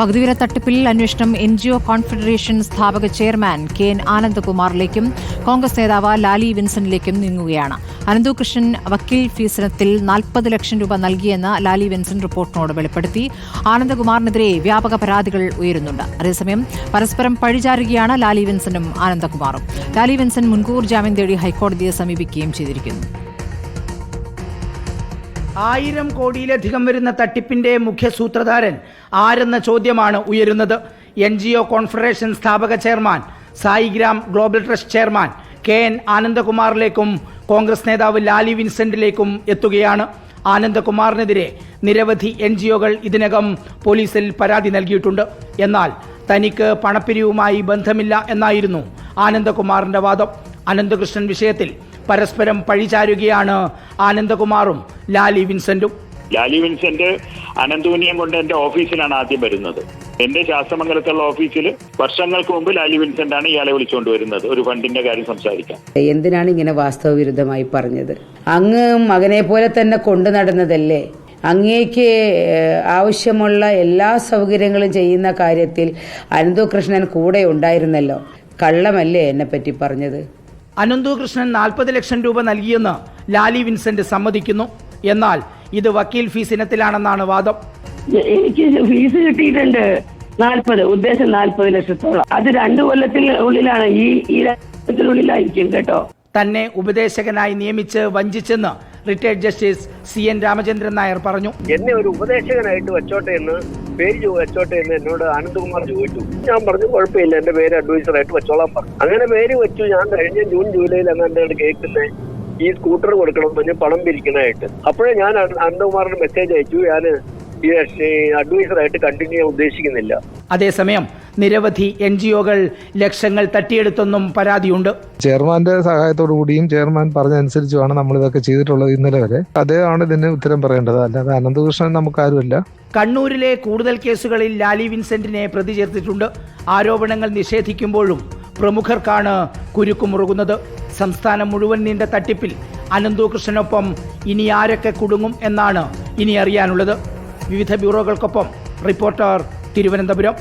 പകുതിവില തട്ടിപ്പിൽ അന്വേഷണം N G O confederation സ്ഥാപക ചെയർമാൻ കെ എൻ ആനന്ദകുമാറിലേക്കും കോൺഗ്രസ് നേതാവ് ലാലി വിൻസനിലേക്കും നീങ്ങുകയാണ്. അനന്തകൃഷ്ണൻ വക്കീൽ ഫീസിനത്തിൽ നാൽപ്പത് ലക്ഷം രൂപ നൽകിയെന്ന് ലാലി വിൻസൻ റിപ്പോർട്ടിനോട് വെളിപ്പെടുത്തി. ആനന്ദകുമാറിനെതിരെ വ്യാപക പരാതികൾ ഉയരുന്നുണ്ട്. അതേസമയം പരസ്പരം പഴിചാരുകയാണ് ലാലി വിൻസനും ആനന്ദകുമാറും. ലാലി വിൻസൻ മുൻകൂർ ജാമ്യം തേടി ഹൈക്കോടതിയെ സമീപിക്കുകയും ചെയ്തിരിക്കുന്നു. ആയിരം കോടിയിലധികം വരുന്ന തട്ടിപ്പിന്റെ മുഖ്യ സൂത്രധാരൻ ആരെന്ന ചോദ്യമാണ് ഉയരുന്നത്. എൻ ജി ഒ കോൺഫെഡറേഷൻ സ്ഥാപക chairman Saigram global trust chairman K N ആനന്ദകുമാറിലേക്കും Congress നേതാവ് ലാലി വിൻസെന്റിലേക്കും എത്തുകയാണ്. ആനന്ദകുമാറിനെതിരെ നിരവധി എൻ ജി ഒകൾ ഇതിനകം പോലീസിൽ പരാതി നൽകിയിട്ടുണ്ട്. എന്നാൽ തനിക്ക് പണപ്പിരിവുമായി ബന്ധമില്ല എന്നായിരുന്നു ആനന്ദകുമാറിന്റെ വാദം. അനന്തകൃഷ്ണൻ വിഷയത്തിൽ പരസ്പരം പഴിചാരുകയാണ് ആനന്ദകുമാറും ലാലി വിൻസെന്റും. ലാലി വിൻസെന്റ് അനന്തൂനിയം കൊണ്ട് എന്റെ ഓഫീസിലാണ് ആദ്യം വരുന്നത്. എന്റെ ശാസ്ത്രമംഗലത്തുള്ള ഓഫീസിൽ വർഷങ്ങൾക്ക് മുമ്പ് ലാലി വിൻസെന്റ് ആണ് ഇയാളെ വിളിച്ചുകൊണ്ട് വരുന്നത്. ഒരു ഫണ്ടിന്റെ കാര്യം സംസാരിക്കാൻ എന്തിനാണ് ഇങ്ങനെ വാസ്തവവിരുദ്ധമായി പറഞ്ഞത്? അങ്ങ് മകനെ പോലെ തന്നെ കൊണ്ടു നടന്നതല്ലേ? അങ്ങേക്ക് ആവശ്യമുള്ള എല്ലാ സൗകര്യങ്ങളും ചെയ്യുന്ന കാര്യത്തിൽ അനന്തകൃഷ്ണൻ കൂടെ ഉണ്ടായിരുന്നല്ലോ. കള്ളമല്ലേ എന്നെ പറ്റി പറഞ്ഞത്? അനന്തു കൃഷ്ണൻ നാൽപ്പത് ലക്ഷം രൂപ നൽകിയെന്ന് ലാലി വിൻസെന്റ് സമ്മതിക്കുന്നു. എന്നാൽ ഇത് വക്കീൽ ഫീസ് ഇനത്തിലാണെന്നാണ് വാദം. എനിക്ക് ഫീസ് കിട്ടിയിട്ടുണ്ട് നാൽപ്പത് ഉദ്ദേശം നാൽപ്പത് ലക്ഷത്തോളം. അത് രണ്ടു കൊല്ലത്തിൽ ഉള്ളിലാണ്. ഈ ഈ കൊല്ലത്തിനുള്ളിലായിരിക്കും കേട്ടോ. തന്നെ ഉപദേശകനായി നിയമിച്ച് വഞ്ചിച്ചെന്ന് retired justice C N Ramachandran Nair പറഞ്ഞു. എന്നെ ഒരു ഉപദേശകനായിട്ട് വെച്ചോട്ടെ എന്ന് പേര് വെച്ചോട്ടെ എന്ന് എന്നോട് ആനന്ദകുമാർ ചോദിച്ചു. ഞാൻ പറഞ്ഞു കുഴപ്പമില്ല എന്റെ പേര് അഡ്വൈസറായിട്ട് വെച്ചോളാം പറഞ്ഞു. അങ്ങനെ പേര് വെച്ചു ഞാൻ കഴിഞ്ഞ ജൂൺ ജൂലൈയിൽ എങ്ങാണ്ടാണ് കേൾക്കുന്നത് ഈ സ്കൂട്ടർ കൊടുക്കണം പറഞ്ഞ് പണം പിരിക്കണായിട്ട്. അപ്പോഴേ ഞാൻ അനന്ത്കുമാറിന് മെസ്സേജ് അയച്ചു ഞാൻ ഈ അഡ്വൈസറായിട്ട് കണ്ടിന്യൂ ഉദ്ദേശിക്കുന്നില്ല. അതേസമയം നിരവധി എൻ ജി ഒകൾ ലക്ഷങ്ങൾ തട്ടിയെടുത്തെന്നും പരാതിയുണ്ട്. ചെയർമാന്റെ സഹായത്തോടു കൂടിയും ചെയർമാൻ പറഞ്ഞതനുസരിച്ചുമാണ് നമ്മൾ ഇതൊക്കെ ചെയ്തിട്ടുള്ളത് ഇന്നലെ വരെ. അദ്ദേഹമാണ് ഇതിന് ഉത്തരം പറയേണ്ടത്. അല്ലാതെ അനന്തകൃഷ്ണൻ നമുക്കാരുമല്ല. കണ്ണൂരിലെ കൂടുതൽ കേസുകളിൽ ലാലി വിൻസെന്റിനെ പ്രതി ചേർത്തിട്ടുണ്ട്. ആരോപണങ്ങൾ നിഷേധിക്കുമ്പോഴും പ്രമുഖർക്കാണ് കുരുക്കുമുറുകുന്നത്. സംസ്ഥാനം മുഴുവൻ നീണ്ട തട്ടിപ്പിൽ അനന്തകൃഷ്ണനൊപ്പം ഇനി ആരൊക്കെ കുടുങ്ങും എന്നാണ് ഇനി അറിയാനുള്ളത്. വിവിധ ബ്യൂറോകൾക്കൊപ്പം റിപ്പോർട്ടർ തിരുവനന്തപുരം.